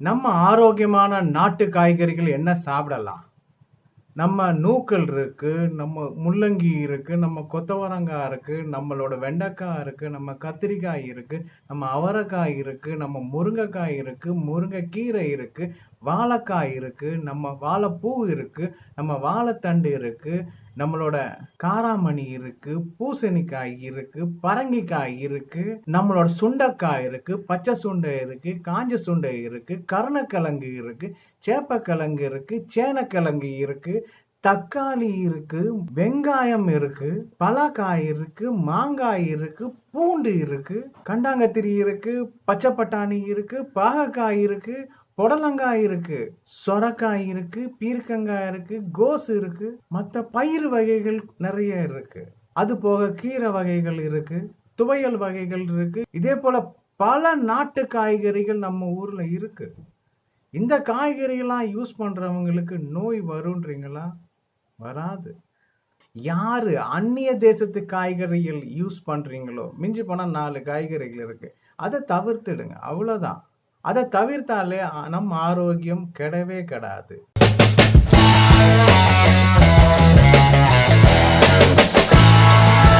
நம்ம ஆரோக்கியமான நாட்டு காய்கறிகள் என்ன சாப்பிடலாம்? நம்ம நூக்கல் இருக்குது நம்ம முள்ளங்கி இருக்குது நம்ம கொத்தவரங்காய் இருக்குது நம்மளோட வெண்டைக்காய் இருக்குது நம்ம கத்திரிக்காய் இருக்குது நம்ம அவரைக்காய் இருக்குது நம்ம முருங்கைக்காய் இருக்குது முருங்கைக்கீரை இருக்குது வாழைக்காய் இருக்குது நம்ம வாழைப்பூ இருக்குது நம்ம வாழைத்தண்டு இருக்குது நம்மளோட காராமணி இருக்கு பூசணிக்காய் இருக்கு பரங்கிக்காய் இருக்கு நம்மளோட சுண்டைக்காய் இருக்கு பச்சை சுண்டை இருக்கு காஞ்ச சுண்டை இருக்கு கருணக்கிழங்கு இருக்கு சேப்பக்கிழங்கு இருக்கு சேனக்கிழங்கு இருக்கு தக்காளி இருக்கு வெங்காயம் இருக்கு பலாக்காய் இருக்கு மாங்காய் இருக்கு பூண்டு இருக்கு கண்டாங்கத்திரி இருக்கு பச்சை பட்டாணி இருக்கு பாகக்காய் இருக்கு புடலங்காய் இருக்கு சொரக்காய் இருக்கு பீர்க்கங்காய் இருக்கு கோஸ் இருக்கு மற்ற பயிர் வகைகள் நிறைய இருக்கு. அது போக கீரை வகைகள் இருக்கு துவையல் வகைகள் இருக்கு. இதே போல பல நாட்டு காய்கறிகள் நம்ம ஊர்ல இருக்கு. இந்த காய்கறிகள்லாம் யூஸ் பண்றவங்களுக்கு நோய் வரும்ன்றீங்களா வராது. யாரு அந்நிய தேசத்து காய்கறிகள் யூஸ் பண்றீங்களோ? மிஞ்சி போனால் நாலு காய்கறிகள் இருக்கு. அதை தவிர்த்துடுங்க. அவ்வளோதான் அதை தவிர்த்தாலே நம் ஆரோக்கியம் கெடவே கெடாது.